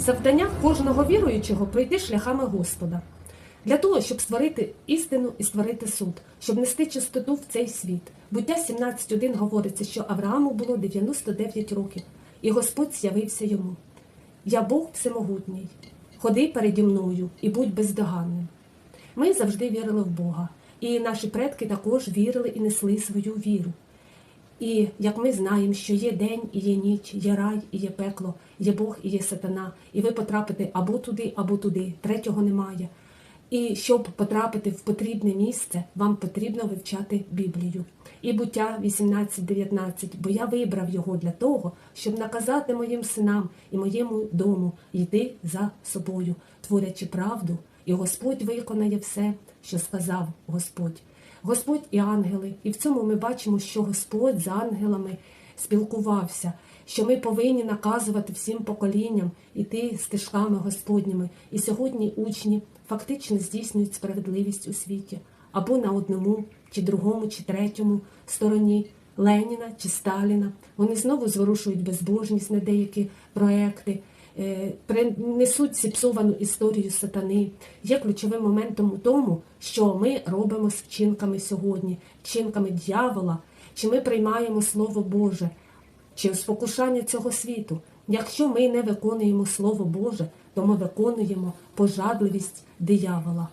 Завдання кожного віруючого пройти шляхами Господа. Для того, щоб створити істину і створити суд, щоб нести чистоту в цей світ. Буття 17.1 говориться, що Аврааму було 99 років, і Господь з'явився йому. Я Бог всемогутній, ходи переді мною і будь бездоганним. Ми завжди вірили в Бога, і наші предки також вірили і несли свою віру. І як ми знаємо, що є день і є ніч, є рай і є пекло, є Бог і є сатана, і ви потрапите або туди, або туди, третього немає. І щоб потрапити в потрібне місце, вам потрібно вивчати Біблію. І буття 18-19, бо я вибрав його для того, щоб наказати моїм синам і моєму дому йти за собою, творячи правду, і Господь виконає все, що сказав Господь. Господь і ангели. І в цьому ми бачимо, що Господь з ангелами спілкувався, що ми повинні наказувати всім поколінням іти стежками Господніми. І сьогодні учні фактично здійснюють справедливість у світі або на одному, чи другому, чи третьому стороні. Леніна чи Сталіна, вони знову зворушують безбожність на деякі проекти, принесуть зіпсовану історію сатани. Є ключовим моментом у тому, що ми робимо з вчинками сьогодні, вчинками дьявола, чи ми приймаємо Слово Боже, чи спокушання цього світу. Якщо ми не виконуємо Слово Боже, то ми виконуємо пожадливість диявола.